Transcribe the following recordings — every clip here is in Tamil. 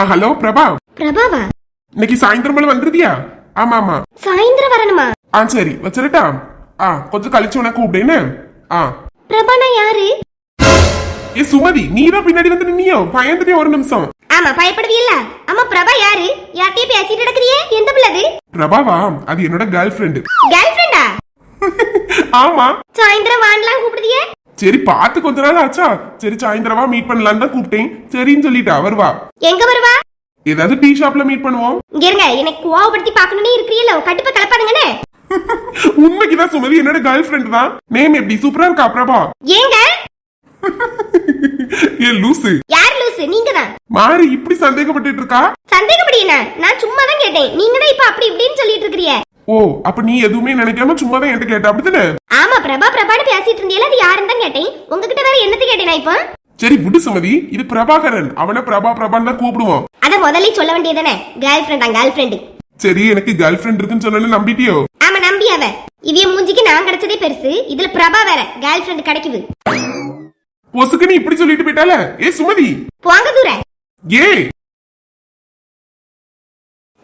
ஆ ஹலோ பிரபா. பிரபாவா? இன்னைக்கு சாயந்தரம் போல வந்துருதியா? ஆமா ஆமா. சாயந்தரம் வரணுமா? ஆ சரி வச்சிரட்டா. ஆ கொஞ்சம் கழிச்சு உனக்கு கூப்பிடுன்னு. ஆ. பிரபானா யாரு? ஏ சுமதி நீ தான் பின்னாடி வந்து நின்னியோ? பயந்துட்டே ஒரு நிமிஷம். ஆமா பயப்படுவீல்ல ஆமா பிரபா யாரு? யார்கிட்டயே பேசிட்டு நடக்கிறியே? எந்த பிள்ளது? பிரபாவா அது என்னோட கேர்ள் ஃப்ரெண்டு கேர்ள் ஃப்ரெண்டா ஆமா. சாயந்தரம் வாண்டலாம் கூப்பிடுதியே? சரி பார்த்து கொஞ்ச நாள் ஆச்சா? சரி சாயந்தரமா மீட் பண்ணலான்னு தான் கூப்பிட்டேன். சரின்னு சொல்லிட்டா வருவா எங்க வருவா? ஏதாவது டீ ஷாப்ல மீட் பண்ணுவோம். இருங்க எனக்கு கோவப்படுத்தி பார்க்கணும்னே இருக்கிறீல்ல கடுப்ப கலப்பாதுங்கண்ணே உண்மைக்குதான் சுமதி என்னோட கேர்ள் ஃப்ரெண்ட் தான் நேம் எப்படி? சூப்பரா இருக்கா பிரபா? ஏங்க? ஏ லூசு. யார் லூசு? நீங்க தான். மாறி இப்படி சந்தேகப்பட்டுட்டு இருக்கா? சந்தேகப்படியன நான் சும்மா தான் கேட்டேன். நீங்க தான் இப்ப அப்படி இப்படின்னு சொல்லிட்டு இருக்கிறிய ஓ அப்ப நீ எதுவுமே நினைக்காம சும்மா தான் என்கிட்ட கேட்ட அப்படிதானே ஆமா பிரபா பிரபான்னு பேசிட்டு இருந்தியல அது யாருன்னு தான் கேட்டேன். உங்ககிட்ட வேற என்னத்து கேட்டேன் இப்போ? சரி விடு சுமதி. இது பிரபாகரன். அவனை பிரபா பிரபான்னு தான் கூப்பிடுவோம். அத முதல்ல சொல்ல வேண்டியதானே கேர்ள் ஃப்ரெண்டா கேர்ள் ஃப்ரெண்டு சரி எனக்கு கேர்ள் ஃப்ரெண்ட் இருக்குன்னு சொன்னு நம்பிட்டியோ? ஆமா நம்பி அவ. இவிய மூஞ்சிக்கு நான் கிடைச்சதே பெருசு. இதுல பிரபா வேற. கேர்ள் ஃப்ரெண்ட் கிடைக்குது. பொசுக்குன்னு இப்படி சொல்லிட்டு போயிட்டால ஏ சுமதி. போங்க தூர. ஏ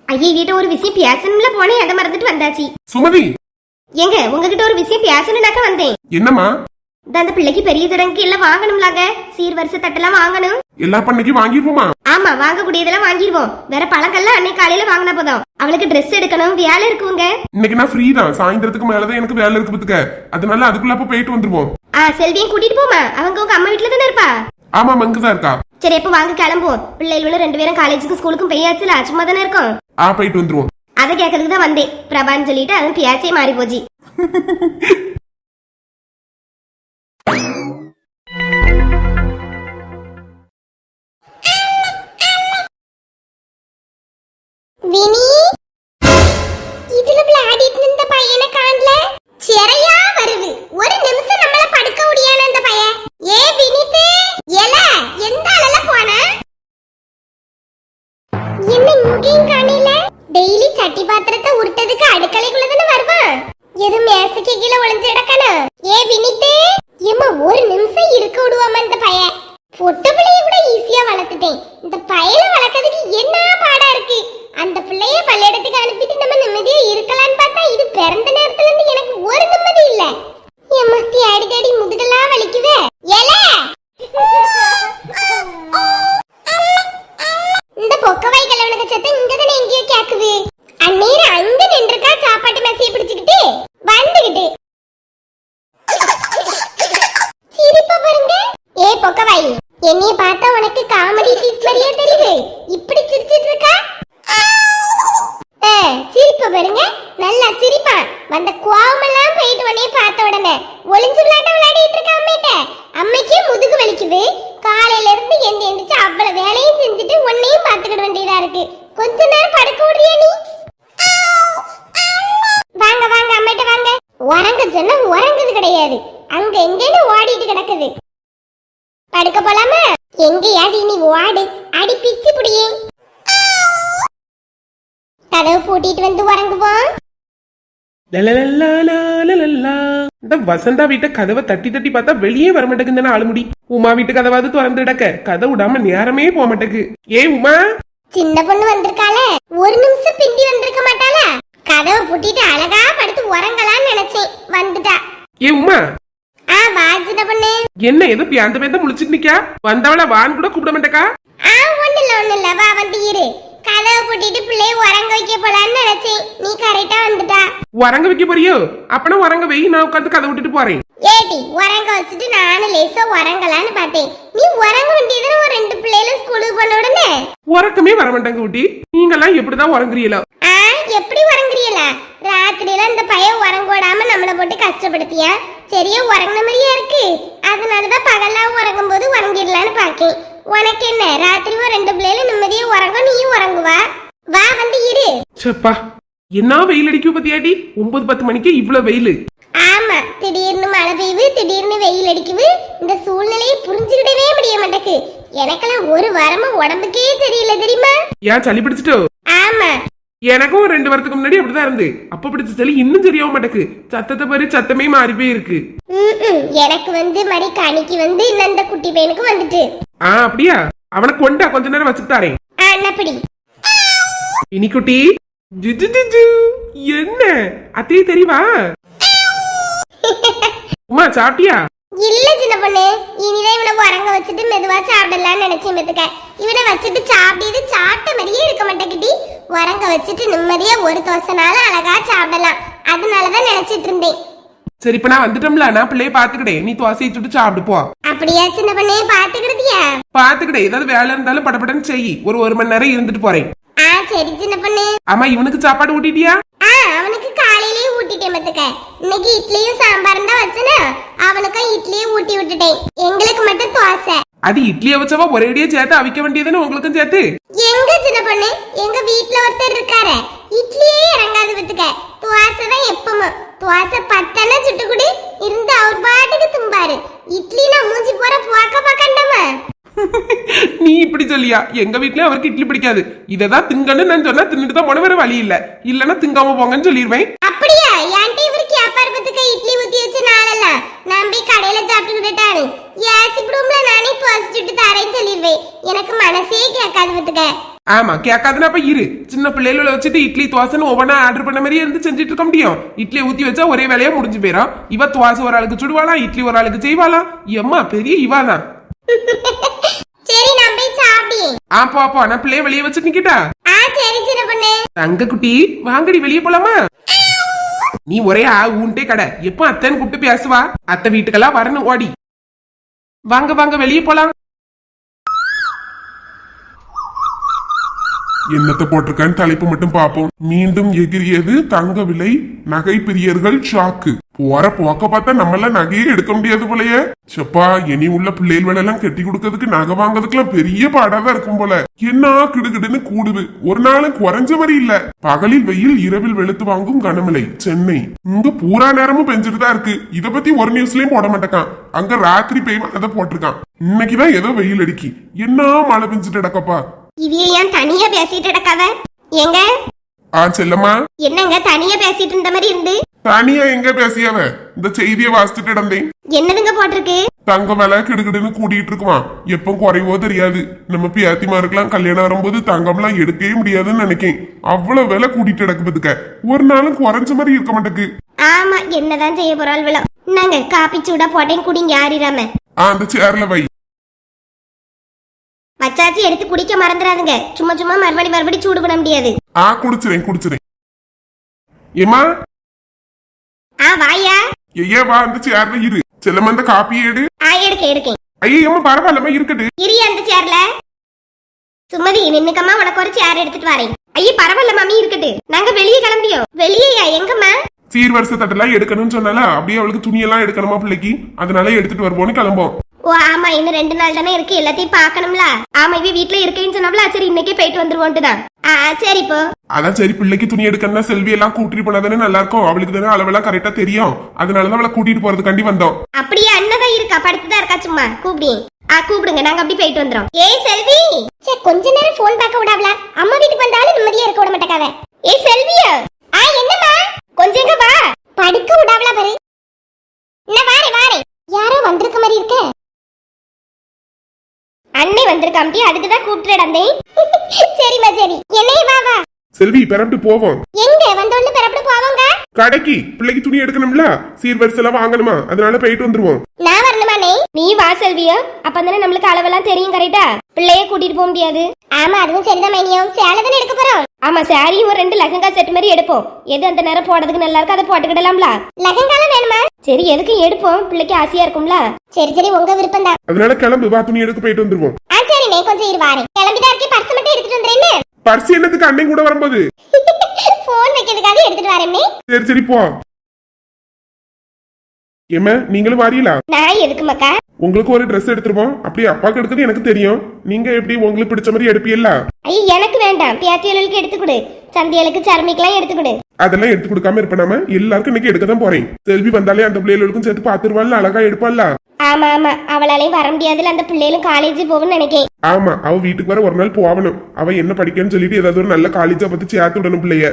ஐயே வீட்ட ஒரு விஷயம் பேசணும்ல போனேன் அதை மறந்துட்டு வந்தாச்சு. சுமதி! எங்க உங்ககிட்ட ஒரு விஷயம் பேசணும்னாக்க வந்தேன். என்னம்மா? இந்த அந்த பிள்ளைக்கு பெரிய தடங்கு எல்லாம் வாங்கணும்லாங்க. சீர்வரிசை தட்டெல்லாம் வாங்கணும். எல்லா பண்ணைக்கு வாங்கிருப்போமா ஆமா வாங்கக்கூடியதெல்லாம் வாங்கிடுவோம். வேற பழங்கள்லாம் அன்னைக்கு காலையில வாங்கினா போதும். அவளுக்கு Dress எடுக்கணும் வேலை இருக்குங்க. இன்னைக்கு நான் ஃப்ரீ தான். சாயந்தரத்துக்கு மேலதான் எனக்கு வேலை இருக்கு பத்துக்க. அதனால அதுக்குள்ள அப்ப போயிட்டு வந்துருவோம். ஆ செல்வியும் கூட்டிட்டு போமா அவங்க உங்க அம்மா வீட்டுல தானே இருப்பா? ஆமா மங்குதான் இருக்கா. சரி எப்ப வாங்க கிளம்புவோம். பிள்ளைகளும் ரெண்டு பேரும் காலேஜுக்கு ஸ்கூலுக்கும் போயாச்சுல சும்மா தானே இருக்கும்? ஆ போயிட்டு வந்துருவோம். அதை கேட்கறதுக்கு தான் வந்தேன். பிரபான்னு சொல்லிட்டு அதுவும் பேச்சே மாறி போச்சு. உருட்டதுக்கு அடுக்கலைக்குள்ள தானே வருவான் எதுவும் மேசைக்கு கீழே ஒளிஞ்சு கதவு பூட்டிட்டு வந்து உறங்குவோம். வசந்தா வீட்டை கதவை தட்டி தட்டி பார்த்தா வெளியே வர மாட்டேங்குதுன்னு ஆளுமுடி. உமா வீட்டு கதவாது திறந்து இடக்க கதை விடாம நேரமே போக மாட்டேங்கு. ஏ உமா? சின்ன பொண்ணு வந்திருக்காள. ஒரு நிமிஷம் பிண்டி வந்திருக்க மாட்டாள? கதவை பூட்டிட்டு அழகா படுத்து உறங்கலாம்னு நினைச்சேன். வந்துட்டா. ஏ உமா? ஆ வா சின்ன பொண்ணு. என்ன ஏதோ பியாந்த பேந்த முழிச்சிட்டு நிக்கா வந்தவள வான் கூட கூப்பிட மாட்டேக்கா. ஆ ஒண்ணு இல்ல ஒண்ணு இல்ல வா வந்து கதவை பூட்டிட்டு பிள்ளைய உறங்க வைக்க போலான்னு நினைச்சேன். நீ கரெக்டா வந்துட்டா. உறங்க வைக்க போறியோ? அப்பனா உறங்க வை நான் உட்காந்து கதை விட்டுட்டு போறேன். ஏடி உறங்க வச்சுட்டு நானும் லேசா உறங்கலான்னு பார்த்தேன். நீ உறங்க வேண்டியதுன்னு ஒரு ரெண்டு பிள்ளைகளும் ஸ்கூலுக்கு போன உடனே. உறக்கமே வர மாட்டாங்க ஊட்டி. நீங்கெல்லாம் எப்படிதான் உறங்குறீங்களோ? ஆ எப்படி உறங்குறீங்களா? ராத்திரியில இந்த பையன் உறங்க விடாம நம்மள போட்டு கஷ்டப்படுத்தியா? சரியா உறங்கின மாதிரியா இருக்கு. அதனாலதான் பகல்லாம் உறங்கும் போது உறங்கிடலான்னு பாக்கேன் உனக்கு என்ன ராத்திரி ரெண்டு பிள்ளைகளும் நிம்மதியா உறங்கும் நீயும் உறங்குவா? வா வந்து இரு. சப்பா என்ன வெயில் அடிக்கும் பத்தியாடி? ஒன்பது பத்து மணிக்கு இவ்வளவு வெயில். ஆமா திடீர்னு மழை பெய்யுது திடீர்னு வெயில் அடிக்குது. இந்த சூழ்நிலையை புரிஞ்சுக்கிடவே முடிய மாட்டேக்கு. எனக்கெல்லாம் ஒரு வாரமா உடம்புக்கே சரியில்லை தெரியுமா? ஏன் சளி பிடிச்சிட்டோ? ஆமா. எனக்கும் ரெண்டு வாரத்துக்கு முன்னாடி அப்படிதான் இருந்து அப்ப பிடிச்ச சளி இன்னும் சரியாகவும் மாட்டேக்கு. சத்தத்தை பாரு சத்தமே மாறி போயிருக்கு. எனக்கு வந்து மாதிரி கணிக்கு வந்து இந்த குட்டி பையனுக்கு வந்துட்டு. ஆ அப்படியா? அவனை கொண்டா கொஞ்ச நேரம் வச்சுட்டு தாரேன் ஆ, நான் இனிக்குட்டி ஜிஜு ஜிஜு என்ன? அத்தையே தெரியுமா? உமா சாப்பிட்டியா? இல்ல சின்ன பொண்ணு. இனிதான் இவனை உறங்க வச்சுட்டு மெதுவா சாப்பிடலாம்னு நினைச்சேன் மெதுக்க இவனை வச்சுட்டு சாப்பிட்டு சாப்பிட்ட மாதிரியே இருக்க மாட்டேங்கிட்டி உறங்க வச்சுட்டு நிம்மதியா ஒரு தோசைனால அழகா சாப்பிடலாம். அதனாலதான் நினைச்சிட்டு இருந்தேன். சரி இப்ப நான் வந்துட்டோம்ல. நான் பிள்ளைய பாத்துக்கிட்டேன் நீ தோசையை சுட்டு சாப்பிட்டு போ அப்படியா சின்ன பொண்ணே பாத்துக்கிடுதியா பாத்துக்கிட்டே ஏதாவது வேலை இருந்தாலும் படபடன்னு செய். ஒரு ஒரு மணி நேரம் இருந்துட்டு போறேன். ஆ சரி சின்ன பொண்ணு. ஆமா இவனுக்கு சாப்பாடு ஊட்டிட்டியா? ஆ அவனுக்கு காலையிலேயே ஊட்டிட்டேன் மத்துக்க இன்னைக்கு இட்லியும் சாம்பாரும் தான் வச்சனா அவனுக்கும் இட்லியும் ஊட்டி விட்டுட்டேன். எங்களுக்கு மட்டும் தோசை அது இட்லியை வச்சவா ஒரேடியா சேர்த்து அவிக்க வேண்டியதுன்னு உங்களுக்கும் சேர்த்து? எங்க சின்ன பொண்ணு? எங்க வீட்ல ஒருத்தர் இருக்காரு. இட்லியே இறங்காது வித்துக்க துவாசை தான் எப்பவும். துவாசை பத்தனை சுட்டு குடி இருந்து அவர் பாட்டுக்கு தும்பாரு. இட்லி நான் மூஞ்சி போற போக்க பாக்கண்டமா நீ இப்படி சொல்லியா? எங்க வீட்லயும் அவருக்கு இட்லி பிடிக்காது. இததான் திங்கன்னு நான் சொன்னா தின்னுட்டு தான் போன வேற வழி இல்ல. இல்லன்னா திங்காம போங்கன்னு சொல்லிடுவேன் அப்படியா? என்கிட்ட இவர் கேப்பார் பத்துக்க இட்லி ஊத்தி வச்ச நாளெல்லாம் நான் போய் கடையில சாப்பிட்டுக்கிட்டாரு ஏசி ரூம்ல நானே துவாசை சுட்டு தரேன்னு சொல்லிடுவேன் எனக்கு மனசே கேட்காது பத்துக்க ஆமா கேட்காதுன்னா அப்ப இரு. சின்ன பிள்ளைகளை வச்சுட்டு இட்லி தோசைன்னு ஒவ்வொன்றா ஆர்டர் பண்ண மாதிரி இருந்து செஞ்சுட்டு இருக்க முடியும். இட்லியை ஊத்தி வச்சா ஒரே வேலையா முடிஞ்சு போயிடும் இவ துவாசை ஒரு ஆளுக்கு சுடுவாளாம் இட்லி ஒரு ஆளுக்கு செய்வாளாம் எம்மா பெரிய இவாதான் சரி நான் போய் ஆ போ போ. நான் பிள்ளைய வெளியே வச்சுட்டு நிக்கிட்டா? ஆ சரி சின்ன பொண்ணு. தங்க குட்டி வாங்கடி வெளியே போலாமா? நீ ஒரே ஆ ஊன்ட்டே கடை. எப்போ அத்தைன்னு கூப்பிட்டு பேசுவா? அத்தை வீட்டுக்கெல்லாம் வரணும் ஓடி. வாங்க வாங்க வெளியே போலாம். என்னத்தை போட்டிருக்கான்னு தலைப்பு மட்டும் பார்ப்போம். மீண்டும் எகிரியது தங்க விலை நகை பிரியர்கள் ஷாக்கு போற போக்க பார்த்தா நம்மளாம் நகையே எடுக்க முடியாது போலயே. செப்பா இனி உள்ள பிள்ளைகள் எல்லாம் கட்டி கொடுக்கறதுக்கு நகை வாங்குறதுக்குலாம் பெரிய பாடாதான் இருக்கும் போல. என்ன கிடுகிடுன்னு கூடுது. ஒரு நாளும் குறைஞ்ச மாதிரி இல்ல. பகலில் வெயில் இரவில் வெளுத்து வாங்கும் கனமழை சென்னை. இங்க பூரா நேரமும் பெஞ்சிட்டு தான் இருக்கு. இத பத்தி ஒரு நியூஸ்லயும் போட மாட்டேக்கான். அங்க ராத்திரி பெய்யும் அதை போட்டிருக்கான். இன்னைக்குதான் ஏதோ வெயில் அடிக்கி. என்ன மழை பெஞ்சிட்டு கிடக்கப்பா? இவிய ஏன் தனியா பேசிட்டு கிடக்காவ? ஏங்க? ஆ செல்லம்மா. என்னங்க தனியா பேசிட்டு இருந்த மாதிரி இருந்து? தனியா எங்க பேசியாவ? இந்த செய்தியை வாசிச்சுட்டு இடந்தேன் என்னதுங்க போட்டிருக்கு? தங்க விலை கிடுகிடுன்னு கூட்டிட்டு இருக்குமா? எப்போ குறைவோ தெரியாது. நம்ம பியாத்திமாருக்கெல்லாம் கல்யாணம் வரும்போது தங்கம்லாம் எடுக்கவே முடியாதுன்னு நினைக்கேன். அவ்வளவு விலை கூட்டிட்டு கிடக்குதுக்க. ஒரு நாளும் குறைஞ்ச மாதிரி இருக்க மாட்டேக்கு. ஆமா என்னதான் செய்ய போறாள் விழா நாங்க காப்பி சூடா போட்டேன் குடிங்க ஆறிடாம. ஆ அந்த சேர்ல வை. வச்சாச்சு எடுத்து குடிக்க மறந்துடாதுங்க சும்மா சும்மா மறுபடி மறுபடி சூடு பண்ண முடியாது. ஆ குடிச்சிரேன் குடிச்சிரேன் ஏமா ஆ வாயா? ஐயா வா அந்த சேர்ல இரு. செல்லம்மா அந்த காப்பியை எடு. ஆ எடுக்க எடுக்கேன் ஐயா ஏம்மா பரவாயில்லம்மா இருக்கட்டு. இரி அந்த சேர்ல சுமதி நின்னுக்கம்மா உனக்கு ஒரு சேர் எடுத்துட்டு வரேன். ஐயா பரவாயில்ல மாமி இருக்கட்டு. நாங்க வெளியே கிளம்பியோம் வெளியேயா எங்கம்மா? சீர்வரிசை தட்டெல்லாம் எடுக்கணும்னு சொன்னால அப்படியே அவளுக்கு துணியெல்லாம் எடுக்கணுமா பிள்ளைக்கு? அதனால எடுத்துட்டு வருவோன்னு கிளம்போம் ஓ ஆமா இன்னும் ரெண்டு நாள் தானே இருக்கு. எல்லாத்தையும் பார்க்கணும்ல. ஆமா இவ வீட்ல இருக்கேன்னு சொன்னாப்ல சரி இன்னைக்கே போயிட்டு வந்துருவோன்ட்டு தான் ஆ சரி இப்போ அதான் சரி பிள்ளைக்கு துணி எடுக்கணும்னா செல்வி எல்லாம் கூட்டிட்டு போனா தானே நல்லா இருக்கும். அவளுக்கு தானே அளவெல்லாம் கரெக்டா தெரியும். அதனாலதான் அவளை கூட்டிட்டு போறதுக்காண்டி வந்தோம். அப்படியே அண்ணதான் இருக்கா? படுத்துதான் இருக்கா சும்மா? கூப்பிடி. ஆ கூப்பிடுங்க. நாங்க அப்படி போயிட்டு வந்துறோம். ஏய் செல்வி! சே கொஞ்ச நேரம் போன் பார்க்க விடாவல அம்மா வீட்டுக்கு வந்தாலும் நிம்மதியா இருக்க விட மாட்டேக்காவ ஏய் செல்வியா! ஆ என்னம்மா? கொஞ்சம் இங்க வா. படுக்க விடாவல பாரு. என்ன வாரே வாரே. யாரோ வந்திருக்க மாதிரி இருக்க. அண்ணே வந்திருக்காம்பி அதுக்கு தான் கூப்பிட்டு வந்தேன் சரிம்மா சரி என்னைய வா வா. செல்வி பிறப்பிட்டு போவோம். எங்க? வந்தோன்னு பிறப்பட போவோங்க. கடைக்கு பிள்ளைக்கு துணி எடுக்கணும்ல? சீர்வரிசை எல்லாம் வாங்கணுமா? அதனால போயிட்டு வந்துருவோம். நான் வரணுமானே நீ வா செல்வியா. அப்ப தானே நம்மளுக்கு அளவெல்லாம் தெரியும் கரெக்டா பிள்ளைய கூட்டிட்டு போக முடியாது. ஆமா அதுவும் சரிதான் மைனியும் சேலை தானே எடுக்க போறோம்? ஆமா சாரியும் ஒரு ரெண்டு லெஹங்கா செட் மாதிரி எடுப்போம். எது அந்த நேரம் போடுறதுக்கு நல்லா இருக்கு அதை போட்டுக்கிடலாம்ல? லெஹங்காலாம் வேணுமா? சரி எதுக்கு எடுப்போம். பிள்ளைக்கு ஆசையா இருக்கும்ல? சரி சரி உங்க விருப்பம் தான் அதனால கிளம்பு வா துணி எடுக்க போயிட்டு வந்துருவோம். ஆ சரி நீ கொஞ்சம் இரு வாரேன். கிளம்பிதான் இருக்கே பர்ஸ் மட்டும் எடுத்துட்டு வந்துறேன்னு பர்ஸ் என்னத்துக்கு அண்ணன் கூட வரும்போது? போன் வைக்கிறதுக்காக எடுத்துட்டு வரேன்னே சரி சரி போ. ஏமா நீங்களும் வாரீங்களா? நான் எதுக்கு மக்கா உங்களுக்கு ஒரு Dress எடுத்துருவோம். அப்படியே அப்பாக்கு எடுத்தது எனக்கு தெரியும். நீங்க எப்படி உங்களுக்கு பிடிச்ச மாதிரி எடுப்பீல்ல ஐயோ எனக்கு வேண்டாம். பியாத்தியலுக்கு எடுத்து கொடு. சந்தியலுக்கு சர்மிக்கெல்லாம் எடுத்து கொடு. அதெல்லாம் எடுத்து கொடுக்காம இருப்பேனாம எல்லாருக்கும் இன்னைக்கு எடுக்க தான் போறேன். செல்வி வந்தாலே அந்த பிள்ளைகளுக்கும் சேர்த்து பாத்துருவாள் அழகா எடுப்பாள்ல? ஆமா ஆமா. அவளாலையும் வர முடியாதுல அந்த பிள்ளைகளும் காலேஜ் போகும்னு நினைக்கேன். ஆமா அவ வீட்டுக்கு வர ஒரு நாள் போகணும் அவ என்ன படிக்கன்னு சொல்லிட்டு ஏதாவது ஒரு நல்ல காலேஜா பத்தி சேர்த்து விடணும் பிள்ளைய.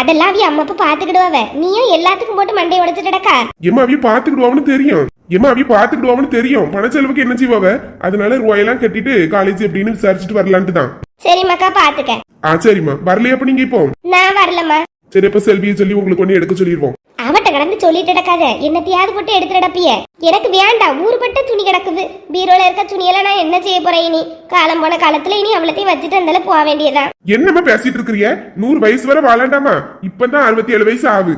அதெல்லாம் அவ அம்மா அப்பா பாத்துக்கிடுவாவ நீயும் எல்லாத்துக்கும் போட்டு மண்டையை உடைச்சிட்டடக்கா எம்மா அவிய பாத்துக்கிடுவான்னு தெரியும். எம்மா அவிய பாத்துக்கிடுவான்னு தெரியும். பணச்செலவுக்கு என்ன செய்வாவ அதனால ரூபாயெல்லாம் கட்டிட்டு காலேஜ் எப்படின்னு விசாரிச்சுட்டு வரலான்ட்டு தான் சரி மக்கா பாத்துக்க ஆ சரிம்மா. வரலையா அப்ப நீங்க இப்போ? நான் வரலம்மா. சரி அப்ப செல்வியை சொல்லி உங்களுக்கு ஒண்ணு எடுக்க சொல்லிடுவோம். அவட்ட கடந்து சொல்லிட்டு கிடக்காத என்னத்தையாவது போட்டு எடுத்து கிடப்பிய எனக்கு வேண்டாம் ஊருப்பட்ட துணி கிடக்குது. பீரோல இருக்க துணியெல்லாம் நான் என்ன செய்ய போறேன் இனி? காலம் போன காலத்துல இனி அவ்வளத்தையும் வச்சுட்டு இருந்தாலும் போக வேண்டியதான் என்னம்மா பேசிட்டு இருக்கிறீங்க நூறு வயசு வரை வாழாண்டாமா? இப்பதான் அறுபத்தி ஏழு வயசு ஆகுது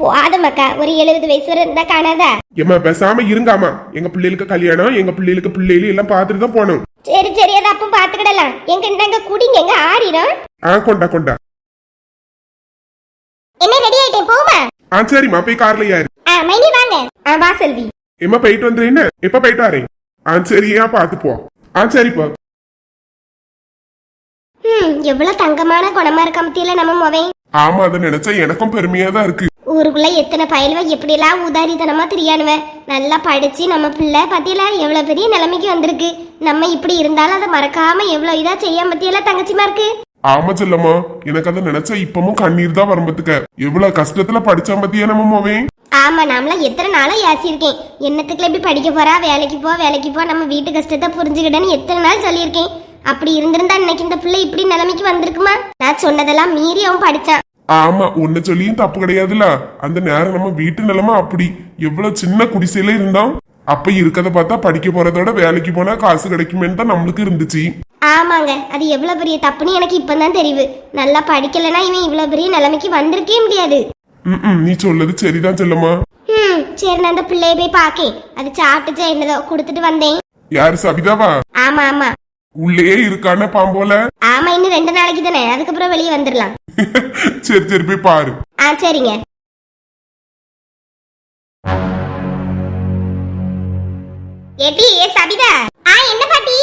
போகாத மக்கா ஒரு எழுபது வயசு வரை இருந்தா காணாதா? ஏம்மா பேசாம இருங்காமா எங்க பிள்ளைகளுக்கு கல்யாணம் எங்க பிள்ளைகளுக்கு பிள்ளைகள் எல்லாம் பார்த்துட்டு தான் போனோம் சரி சரி அதை அப்ப பாத்துக்கிடலாம் எங்க இந்தாங்க குடிங்க எங்க ஆறிடும் ஆ கொண்டா கொண்டா. என்ன ரெடி ஆயிட்டேன் போமா ஆ சரிம்மா போய் கார்ல யாரு ஆ மைனி வாங்க. ஆ வா செல்வி. எம்மா போயிட்டு வந்துறேன்னு எப்ப போயிட்டு வரேன்? ஆ சரியா பார்த்து போ. ஆ சரிப்பா ம் எவ்வளவு தங்கமான குணமா இருக்க மத்தியில நம்ம மொவன் ஆமா அதை நினைச்சா எனக்கும் பெருமையா தான் இருக்கு. ஊருக்குள்ள எத்தனை பயலுவ எப்படியெல்லாம் உதாரித்தனமா தெரியானுவ. நல்லா படிச்சு நம்ம பிள்ளை பத்தியில எவ்வளவு பெரிய நிலைமைக்கு வந்திருக்கு. நம்ம இப்படி இருந்தாலும் அதை மறக்காம எவ்வளவு இதா செய்யாம பத்தியெல்லாம் தங்கச்சிமா இருக்கு. ஆமா செல்லம்மா எனக்கு அதை நினைச்சா இப்பமும் கண்ணீர் தான் வரம்பத்துக்க எவ்வளவு கஷ்டத்துல படிச்சா பத்தியா நம்ம மோவேன் ஆமா நாமள எத்தனை நாளா ஏசியிருக்கேன் என்னத்துக்குள்ள இப்படி படிக்க போறா வேலைக்கு போ வேலைக்கு போ நம்ம வீட்டு கஷ்டத்தை புரிஞ்சுக்கிட்டேன்னு எத்தனை நாள் சொல்லியிருக்கேன். அப்படி இருந்திருந்தா இன்னைக்கு இந்த பிள்ளை இப்படி நிலைமைக்கு வந்திருக்குமா? நான் சொன்னதெல்லாம் மீறி அவன் படிச்சான். ஆமா உன்னை சொல்லியும் தப்பு கிடையாதுல. அந்த நேரம் நம்ம வீட்டு நிலைமை அப்படி. எவ்வளவு சின்ன குடிசையில இருந்தோம். அப்ப இருக்கத பார்த்தா படிக்க போறதோட வேலைக்கு போனா காசு கிடைக்குமேன்னு தான் நம்மளுக்கு இருந்துச்சு. ஆமாங்க அது எவ்வளவு பெரிய தப்புன்னு எனக்கு இப்பதான் தெரியுது நல்லா படிக்கலைன்னா இவன் இவ்வளவு பெரிய நிலைமைக்கு வந்திருக்கே முடியாது. ம் நீ சொல்லது சரிதான் செல்லம்மா. ம் சரி நான் அந்த பிள்ளைய போய் பாக்கேன் அது சாப்பிட்டுச்சா என்னதோ கொடுத்துட்டு வந்தேன். யாரு சபிதாவா? ஆமா ஆமா. உள்ளே இருக்கான பாம்போல? ஆமா இன்னும் ரெண்டு நாளைக்கு தானே. அதுக்கப்புறம் வெளியே வந்துடலாம். சரி சரி போய் பாரு. ஆ சரிங்க. எடி ஏ சபிதா. ஆ என்ன பாட்டி?